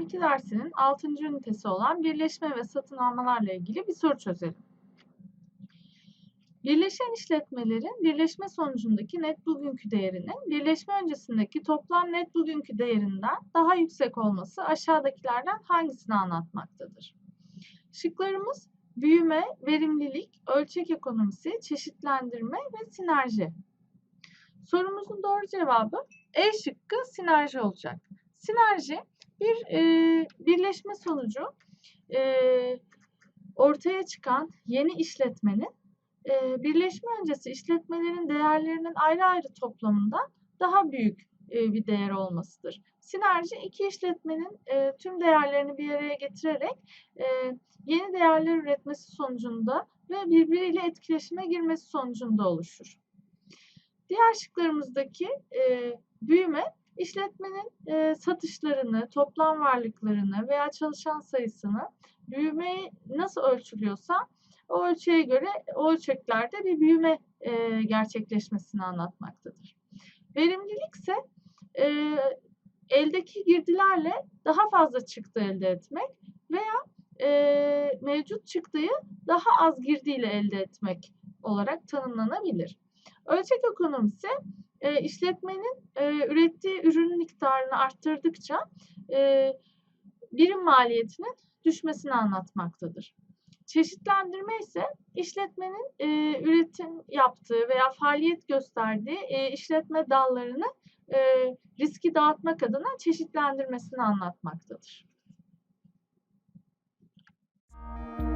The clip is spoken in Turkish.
2 dersinin 6. ünitesi olan birleşme ve satın almalarla ilgili bir soru çözelim. Birleşen işletmelerin birleşme sonucundaki net bugünkü değerinin birleşme öncesindeki toplam net bugünkü değerinden daha yüksek olması aşağıdakilerden hangisini anlatmaktadır? Şıklarımız büyüme, verimlilik, ölçek ekonomisi, çeşitlendirme ve sinerji. Sorumuzun doğru cevabı E şıkkı sinerji olacak. Sinerji bir e, birleşme sonucu e, ortaya çıkan yeni işletmenin e, birleşme öncesi işletmelerin değerlerinin ayrı ayrı toplamından daha büyük e, bir değer olmasıdır. Sinerji iki işletmenin e, tüm değerlerini bir araya getirerek e, yeni değerler üretmesi sonucunda ve birbiriyle etkileşime girmesi sonucunda oluşur. Diğer şıklarımızdaki e, büyüme işletmenin e, satışlarını, toplam varlıklarını veya çalışan sayısını büyümeyi nasıl ölçülüyorsa o ölçüye göre o ölçeklerde bir büyüme e, gerçekleşmesini anlatmaktadır. Verimlilik ise e, eldeki girdilerle daha fazla çıktı elde etmek veya e, mevcut çıktıyı daha az girdiyle elde etmek olarak tanımlanabilir. Ölçek ekonomisi e, işletmenin e, ürettiği ürün miktarını arttırdıkça e, birim maliyetinin düşmesini anlatmaktadır. Çeşitlendirme ise işletmenin e, üretim yaptığı veya faaliyet gösterdiği e, işletme dallarını e, riski dağıtmak adına çeşitlendirmesini anlatmaktadır. Müzik